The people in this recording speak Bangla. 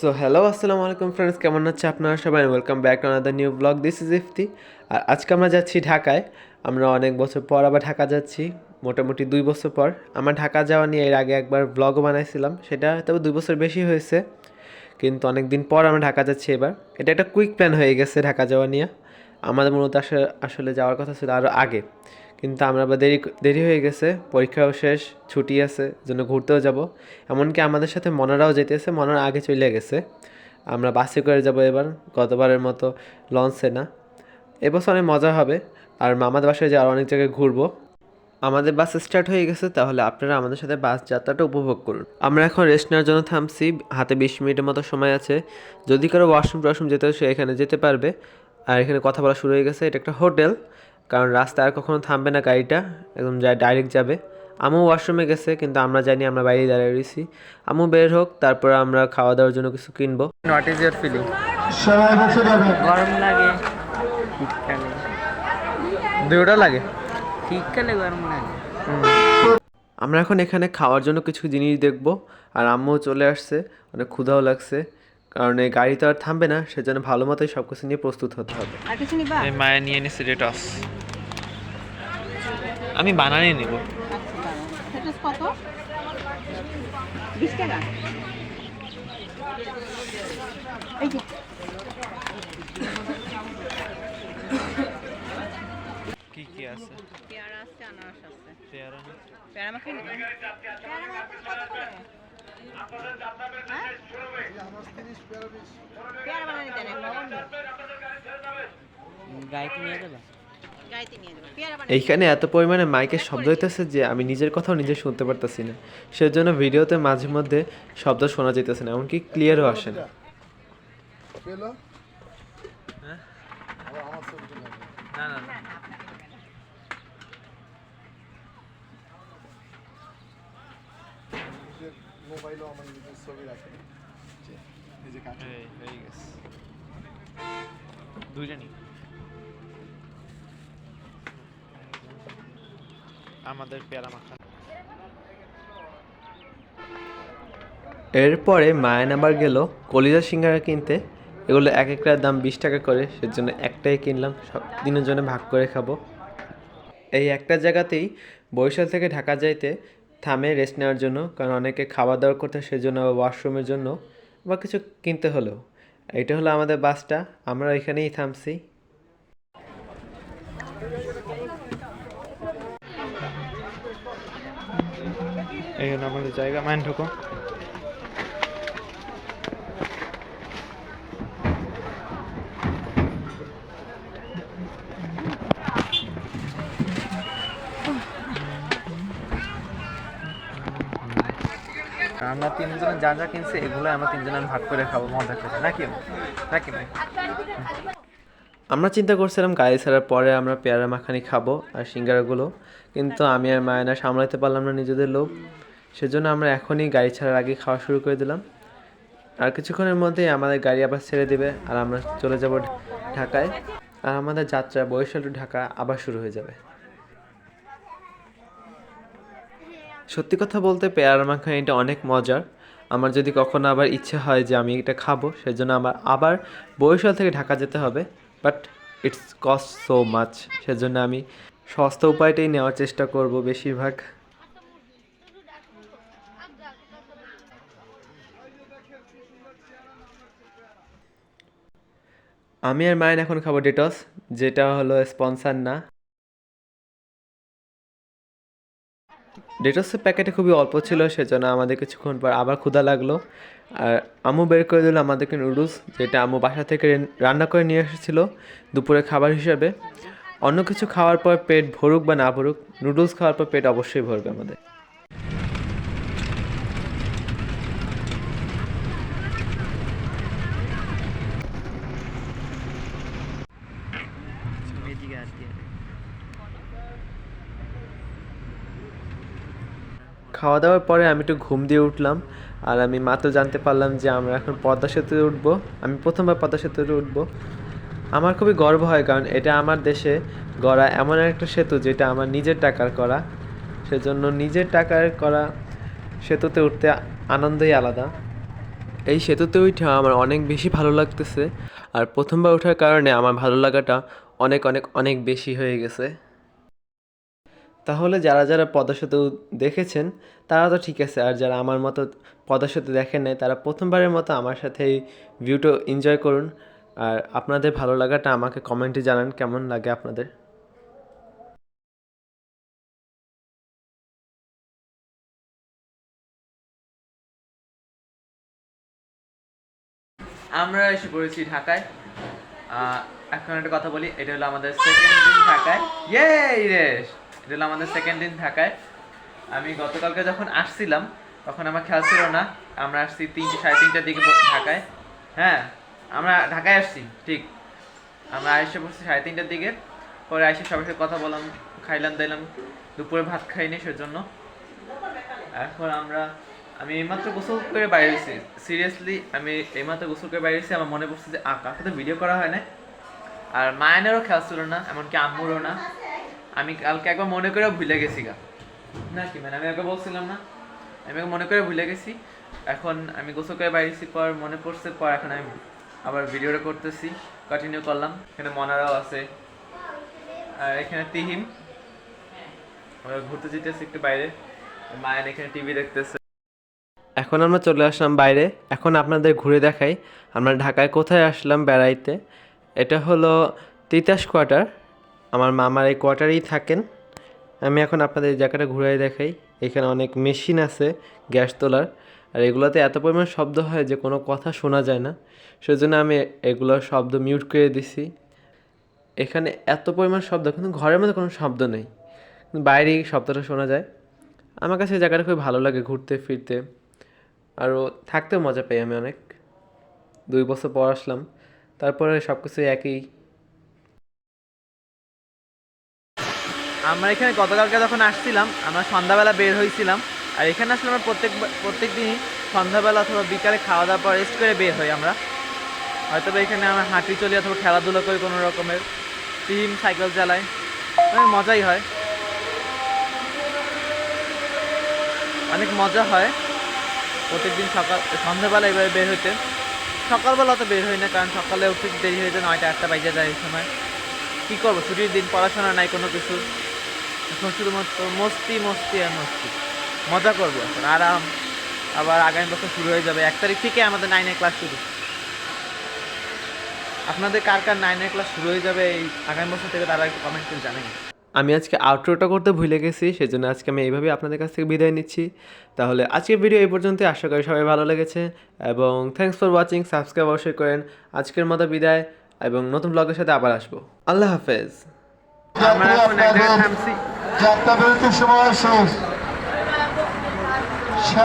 সো হ্যালো আসসালামু আলাইকুম ফ্রেন্ডস কেমন আছে আপনারা সবাই? Welcome back to another new blog this is Ifti আর আজকে আমরা যাচ্ছি ঢাকায়। আমরা অনেক বছর পর আবার ঢাকা যাচ্ছি, মোটামুটি দুই বছর পর। আমার ঢাকা যাওয়া নিয়ে এর আগে একবার ব্লগও বানাইছিলাম, সেটা তবে দুই বছর বেশি হয়েছে। কিন্তু অনেক দিন পর আমরা ঢাকা যাচ্ছি এবার। এটা একটা কুইক প্ল্যান হয়ে গেছে ঢাকা যাওয়া নিয়ে। আমাদের মূলত আসলে যাওয়ার কথা ছিল আরও আগে। কিন্তু আমরা আবার দেরি দেরি হয়ে গেছে, পরীক্ষাও শেষ, ছুটি আছে, জন্য ঘুরতেও যাব। এমনকি আমাদের সাথে মনারাও যেতেছে, মনার আগে চলে গেছে। আমরা বাসে করে যাব এবার, গতবারের মতো লঞ্চে না। এবছর অনেক মজা হবে, আর মামাদের বাসায় যে আর অনেক জায়গায় ঘুরবো। আমাদের বাস স্টার্ট হয়ে গেছে, তাহলে আপনারা আমাদের সাথে বাস যাত্রাটা উপভোগ করুন। আমরা এখন রেস্ট নেওয়ার জন্য থামছি, হাতে বিশ মিনিটের মতো সময় আছে। যদি কারও ওয়াশরুম টশরুম যেতে সে এখানে যেতে পারবে। আর এখানে কথা বলা শুরু হয়ে গেছে, এটা একটা হোটেল। কারণ রাস্তায় আর কখনো থামবে না গাড়িটা একদম যা ডাইরেক্ট যাবে। আমু ওয়াশরুমে গেছে কিন্তু আমরা জানি আমরা বাইরে দাঁড়িয়ে রয়েছি। আমু বের হোক তারপর আমরা খাওয়া দাওয়ার জন্য কিছু কিনবো। হোয়াট ইজ ইয়ার ফিলিং গরম লাগে। শীতকালে দুটোটা লাগে? শীতকালে গরম লাগে। আমরা এখন এখানে খাওয়ার জন্য কিছু জিনিস দেখব আর আম্মুও চলে আসছে অনেক ক্ষুধাও লাগছে। কারণ এই গাড়ি তো আর থামবে না সেজন্য ভালো মতোই সব কিছু নিয়ে প্রস্তুত হতে হবে। আর কিছু নিবা? মায়া নিয়ে নিচ্ছে রেটস আমি বানানি নিব। কি কি আছে? পেয়ারা আছে আনারস আছে। পেয়ারা পেয়ারা মাখা পেয়ারা মাখা কত করে হ্যাঁ? পেয়ারা বানানি দেন এক গাইতে নিয়ে যাবে? এইখানে এত পরিমাণে মাইকের শব্দ হইতেছে যে আমি নিজের কথাও নিজে শুনতে পারতেছি না। সেজন্য ভিডিওতে মাঝে মধ্যে শব্দ শোনা যেতেছে না এমনকি ক্লিয়ারও আসে না। হ্যাঁ? আবার আমার ছবি তুলে আনবে। না। না না মোবাইলও আমার নিজের ছবি রাখে। এই যে কাছে হয়ে গেছে। দুইটা আমাদের পেয়ারা এরপরে মায়া নাম্বার গেল কলিজা সিঙ্গারা কিনতে। এগুলো এক একটার দাম বিশ টাকা করে, সেজন্য একটাই কিনলাম, সব দিনের জন্য ভাগ করে খাব। এই একটা জায়গাতেই বরিশাল থেকে ঢাকা যাইতে থামে রেস্ট নেওয়ার জন্য, কারণ অনেকে খাওয়া দাওয়া করতে সেজন্য ওয়াশরুমের জন্য, বা কিছু কিনতে হলেও। এটা হলো আমাদের বাসটা, আমরা এখানেই থামছি। এখানে আমাদের জায়গা মাইন ঢুকো। আমরা তিনজনে যা যা কিনছি এগুলো আমরা তিনজনে ভাগ করে খাব মজা করে নাকি? নাকি ভাই? আমরা চিন্তা করছিলাম গাড়ি ছাড়ার পরে আমরা পেয়ারা মাখানি খাব আর সিঙ্গারাগুলো কিন্তু আমি আর মায়না সামলাতে পারলাম না নিজেদের লোভ। সেজন্য আমরা এখনই গাড়ি ছাড়ার আগে খাওয়া শুরু করে দিলাম। আর কিছুক্ষণের মধ্যেই আমাদের গাড়ি আবার ছেড়ে দেবে আর আমরা চলে যাব ঢাকায়। আর আমাদের যাত্রা বরিশাল ঢাকা আবার শুরু হয়ে যাবে। সত্যি কথা বলতে পেয়ারা মাখানি এটা অনেক মজার। আমার যদি কখনো আবার ইচ্ছে হয় যে আমি এটা খাব, সেজন্য আমার আবার বরিশাল থেকে ঢাকা যেতে হবে। But it's cost so much, সেজন্য আমি সস্তা উপায়টাই নেওয়ার চেষ্টা করব বেশিরভাগ। আমি আর মায়ের এখন খাব ডেটস যেটা হলো স্পন্সার না। ডেটসের প্যাকেটে খুবই অল্প ছিল, সেজন্য আমাদের কিছুক্ষণ পর আবার ক্ষুধা লাগল। আর আমু বের করে দিল আমাদেরকে নুডলস যেটা আমু বাসা থেকে রান্না করে নিয়ে এসেছিল দুপুরে খাবার হিসাবে। অন্য কিছু খাওয়ার পর পেট ভরুক বা না ভরুক নুডলস খাওয়ার পর পেট অবশ্যই ভরবে আমাদের। খাওয়া দাওয়ার পরে আমি একটু ঘুম দিয়ে উঠলাম আর আমি মাত্র জানতে পারলাম যে আমরা এখন পদ্মা সেতুতে উঠবো। আমি প্রথমবার পদ্মা সেতুতে উঠবো। আমার খুবই গর্ব হয় কারণ এটা আমার দেশে গড়া এমন একটা সেতু যেটা আমার নিজের টাকার করা। সেজন্য নিজের টাকার করা সেতুতে উঠতে আনন্দই আলাদা। এই সেতুতে উঠে আমার অনেক বেশি ভালো লাগতেছে। আর প্রথমবার ওঠার কারণে আমার ভালো লাগাটা অনেক অনেক অনেক বেশি হয়ে গেছে। তাহলে যারা যারা পদ্মা দেখেছেন, তারা তো ঠিক আছে। আর যারা আমার মতো পদ্মা দেখেন নাই, তারা প্রথমবারের মতো আমার সাথে এই ভিউটা এনজয় করুন। আর আপনাদের ভালো লাগাটা আমাকে কমেন্টে জানান, কেমন লাগে আপনাদের? আমরা এসে পড়েছি ঢাকায়। এখন একটা কথা বলি, এটা হলো আমাদের সেকেন্ড দিন ঢাকায়। ইয়ে ইরেশ এটা হলো আমাদের সেকেন্ড দিন ঢাকায়। আমি গতকালকে যখন আসছিলাম, তখন আমার খেয়াল ছিল না, আমরা আসছি তিনটে সাড়ে তিনটার দিকে ঢাকায়। হ্যাঁ আমরা ঢাকায় আসছি, ঠিক। আমরা এসে পড়ছি সাড়ে তিনটার দিকে। পরে এসে সবার সাথে কথা বললাম, খাইলাম দিলাম দুপুরে ভাত খাইনি সেজন্য। এখন আমরা, আমি এইমাত্র গোসল করে বাইরে এসেছি সিরিয়াসলি আমি এইমাত্র গোসল করে বাইরে এসেছি আমার মনে পড়ছে যে আঁকা তো ভিডিও করা হয় না আর মায়ানেরও খেয়াল ছিল না, এমনকি আম্মুরও না। আমি কালকে একবার মনে করে ভুলে গেছি গা না কি মানে আমি একবার বলছিলাম না, আমি মনে করে ভুলে গেছি। এখন আমি গোসল করে বাইরেছি, পর মনে পড়ছে, পর এখন আমি আবার ভিডিওটা করতেছি কন্টিনিউ করলাম। এখানে মনারাও আছে। আর এখানে তিহিম ঘুরতে যেতেছি একটু বাইরে। মায়ের এখানে টিভি দেখতেছে। এখন আমরা চলে আসলাম বাইরে। এখন আপনাদের ঘুরে দেখাই। আমরা ঢাকায় কোথায় আসলাম বেড়াইতে? এটা হলো তিতাস কোয়ার্টার আমার মামার এই কোয়ার্টারেই থাকেন। আমি এখন আপনাদের জায়গাটা ঘুরাই দেখাই। এখানে অনেক মেশিন আছে, গ্যাস তোলার। আর এগুলোতে এত পরিমাণ শব্দ হয় যে কোনো কথা শোনা যায় না। সেজন্য আমি এগুলোর শব্দ মিউট করে দিছি। এখানে এত পরিমাণ শব্দ, কিন্তু ঘরের মধ্যে কোনো শব্দ নেই। বাইরেই শব্দটা শোনা যায়। আমার কাছে জায়গাটা খুব ভালো লাগে ঘুরতে, ফিরতে। আরও থাকতেও মজা পাই আমি অনেক। দুই বছর পর আসলাম। তারপরে সব কিছু একই। আমরা এখানে গতকালকে যখন আসছিলাম, আমরা সন্ধ্যাবেলা বের হয়েছিলাম। আর এখানে আসলে আমরা প্রত্যেক প্রত্যেক দিনই সন্ধ্যাবেলা অথবা বিকালে খাওয়া দাওয়ার পর রেস্ট করে বের হই আমরা। হয়তো এখানে আমরা হাঁটি চলি অথবা খেলাধুলো করি কোনো রকমের। টিম সাইকেল চালাই। মজাই হয়। অনেক মজা হয় প্রত্যেকদিন সকাল, সন্ধ্যাবেলা এভাবে বের হইতে। সকালবেলা তো বের হই না, কারণ সকালে উঠতে দেরি হয়ে যায়, নয়টা আটটা বাজে যায় এই সময়। কী করব? ছুটির দিন, পড়াশোনা নাই কোনো কিছু। শুধুমাত্র মস্তি মস্তি আর মস্তি। মজা করব এখন আরাম। আবার আগামী বছর শুরু হয়ে যাবে। এক তারিখ থেকে আমাদের নাইনের ক্লাস শুরু। আপনাদের কার কার নাইনের ক্লাস শুরু হয়ে যাবে এই আগামী বছর থেকে তারা একটু কমেন্ট করে জানেন আমি আজকে আউটরোটা করতে ভুলে গেছি সেজন্য আজকে আমি এইভাবে আপনাদের কাছ থেকে বিদায় নিচ্ছি। তাহলে আজকের ভিডিও এই পর্যন্ত আশা করি সবাই ভালো লেগেছে। এবং থ্যাংকস ফর ওয়াচিং সাবস্ক্রাইব অবশ্যই করেন। আজকের মতো বিদায়। এবং নতুন ব্লগের সাথে আবার আসব। আল্লাহ হাফেজ। আমরা এখন এক জায়গায় থামছি বিরতির সময় শেষ।